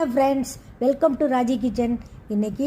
Friends welcome to Raji kitchen இன்னைக்கு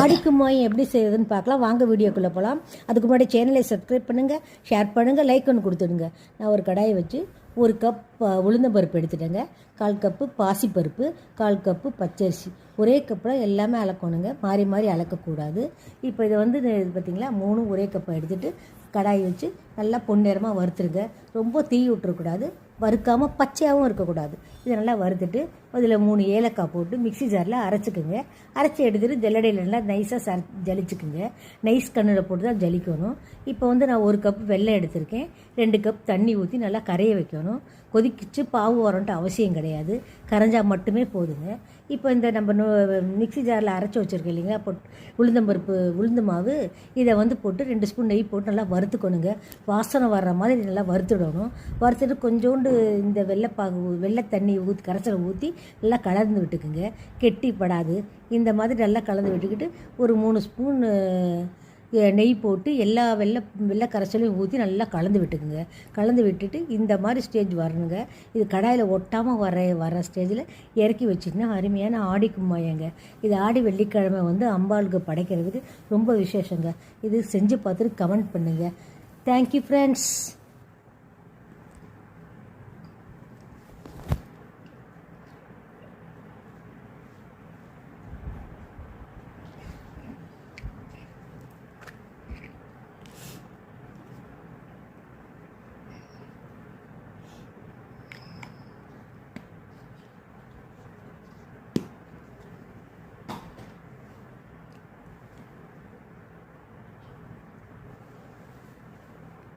ஆடிக்கு மாயம் எப்படி செய்யறதுன்னு பார்க்கலாம். வாங்க வீடியோக்குள்ளே போகலாம் அதுக்கு முன்னாடி சேனலை சப்ஸ்கிரைப் பண்ணுங்கள் ஷேர் பண்ணுங்கள் லைக் ஒன்று கொடுத்துடுங்க. நான் ஒரு கடாயை வச்சு ஒரு கப் உளுந்தம்பருப்பு எடுத்துட்டேங்க. கால் கப்பு பாசிப்பருப்பு கால் கப்பு பச்சரிசி. ஒரே கப்பில் எல்லாமே அளக்கணுங்க மாறி மாறி அளக்கக்கூடாது இப்போ இதை வந்து இது மூணும் ஒரே கப்பை எடுத்துகிட்டு கடாய் வச்சு நல்லா பொன்னிறமாக வறுத்துருங்க. ரொம்ப தீ விட்டுறக்கூடாது. வறுக்காமல் பச்சையாகவும் இருக்கக்கூடாது. இதை நல்லா வறுத்துட்டு அதில் மூணு ஏலக்காய் போட்டு மிக்ஸி ஜாரில் அரைச்சிக்கோங்க. அரைச்சி எடுத்துட்டு ஜல்லடையில் நல்லா நைஸாக ச ஜலிச்சுக்குங்க. நைஸ் கண்ணில் போட்டு தான் ஜலிக்கணும். இப்போ வந்து நான் ஒரு கப் வெள்ளம் எடுத்திருக்கேன். ரெண்டு கப் தண்ணி ஊற்றி நல்லா கரைய வைக்கணும். கொதிக்கிச்சு பாவு வரன்ட்டு அவசியம் கிடையாது. கரைஞ்சால் மட்டுமே போதுங்க. இப்போ இந்த நம்ம மிக்சி மிக்ஸி ஜாரில் அரைச்சி வச்சுருக்கோம் இல்லைங்களா? இப்போ உளுந்தம்பருப்பு உளுந்து மாவு இதை வந்து போட்டு ரெண்டு ஸ்பூன் நெய் போட்டு நல்லா வறுத்துக்கணுங்க. வாசனை வர்ற மாதிரி நல்லா வறுத்துடணும். வறுத்துட்டு கொஞ்சோண்டு இந்த வெள்ளைப்பாகு வெள்ளை தண்ணி ஊற்றி கரைசலை ஊற்றி நல்லா கலந்து விட்டுக்குங்க. கெட்டிப்படாது. இந்த மாதிரி நல்லா கலந்து விட்டுக்கிட்டு ஒரு மூணு ஸ்பூன் நெய் போட்டு எல்லா வெள்ளை வெள்ளை கரைசலையும் ஊற்றி நல்லா கலந்து விட்டுக்குங்க. கலந்து விட்டுட்டு இந்த மாதிரி ஸ்டேஜ் வரணுங்க. இது கடாயில் ஒட்டாமல் வர வர ஸ்டேஜில் இறக்கி வச்சிங்கன்னா அருமையான ஆடி கும்மாயங்க. இது ஆடி வெள்ளிக்கிழமை வந்து அம்பாளுக்கு படைக்கிறதுக்கு ரொம்ப விசேஷங்க. இது செஞ்சு பார்த்துட்டு கமெண்ட் பண்ணுங்கள் தேங்க்யூ ஃப்ரெண்ட்ஸ்